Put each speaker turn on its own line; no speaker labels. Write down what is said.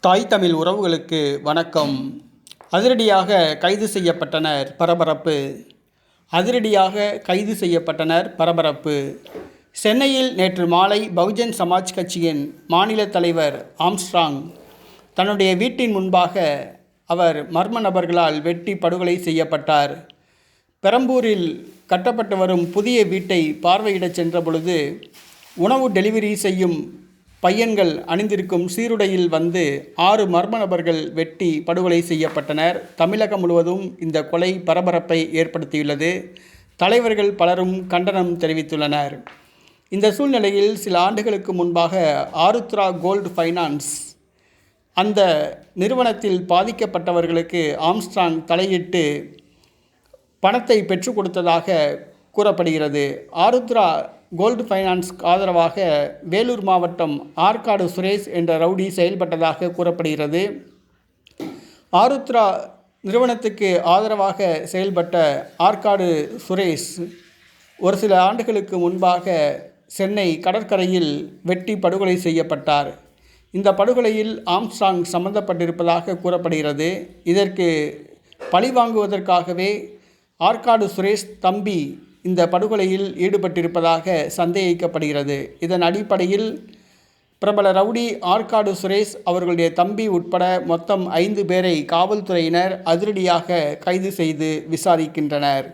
தாய் தமிழ் உறவுகளுக்கு வணக்கம். அதிரடியாக கைது செய்யப்பட்டனர் பரபரப்பு. அதிரடியாக கைது செய்யப்பட்டனர் பரபரப்பு. சென்னையில் நேற்று மாலை பகுஜன் சமாஜ் கட்சியின் மாநில தலைவர் ஆம்ஸ்ட்ராங் தன்னுடைய வீட்டின் முன்பாக அவர் மர்ம நபர்களால் வெட்டி படுகொலை செய்யப்பட்டார். பெரம்பூரில் கட்டப்பட்டு வரும் புதிய வீட்டை பார்வையிடச் சென்ற பொழுது உணவு டெலிவரி செய்யும் பையன்கள் அணிந்திருக்கும் சீருடையில் வந்து ஆறு மர்ம நபர்கள் வெட்டி படுகொலை செய்யப்பட்டனர். தமிழகம் முழுவதும் இந்த கொலை பரபரப்பை ஏற்படுத்தியுள்ளது. தலைவர்கள் பலரும் கண்டனம் தெரிவித்துள்ளனர். இந்த சூழ்நிலையில் சில ஆண்டுகளுக்கு முன்பாக ஆருத்ரா கோல்டு ஃபைனான்ஸ் அந்த நிறுவனத்தில் பாதிக்கப்பட்டவர்களுக்கு ஆம்ஸ்ட்ராங் தலையிட்டு பணத்தை பெற்றுக் கொடுத்ததாக கூறப்படுகிறது. ஆருத்ரா கோல்டு ஃபைனான்ஸ்க்கு ஆதரவாக வேலூர் மாவட்டம் ஆற்காடு சுரேஷ் என்ற ரவுடி செயல்பட்டதாக கூறப்படுகிறது. ஆருத்ரா நிறுவனத்துக்கு ஆதரவாக செயல்பட்ட ஆற்காடு சுரேஷ் ஒரு சில ஆண்டுகளுக்கு முன்பாக சென்னை கடற்கரையில் வெட்டி படுகொலை செய்யப்பட்டார். இந்த படுகொலையில் ஆம்ஸ்ட்ராங் சம்பந்தப்பட்டிருப்பதாக கூறப்படுகிறது. இதற்கு பழி வாங்குவதற்காகவே ஆற்காடு சுரேஷ் தம்பி இந்த படுகொலையில் ஈடுபட்டிருப்பதாக சந்தேகிக்கப்படுகிறது. இதன் அடிப்படையில் பிரபல ரவுடி ஆற்காடு சுரேஷ் அவர்களுடைய தம்பி உட்பட மொத்தம் ஐந்து பேரை காவல்துறையினர் அதிரடியாக கைது செய்து விசாரிக்கின்றனர்.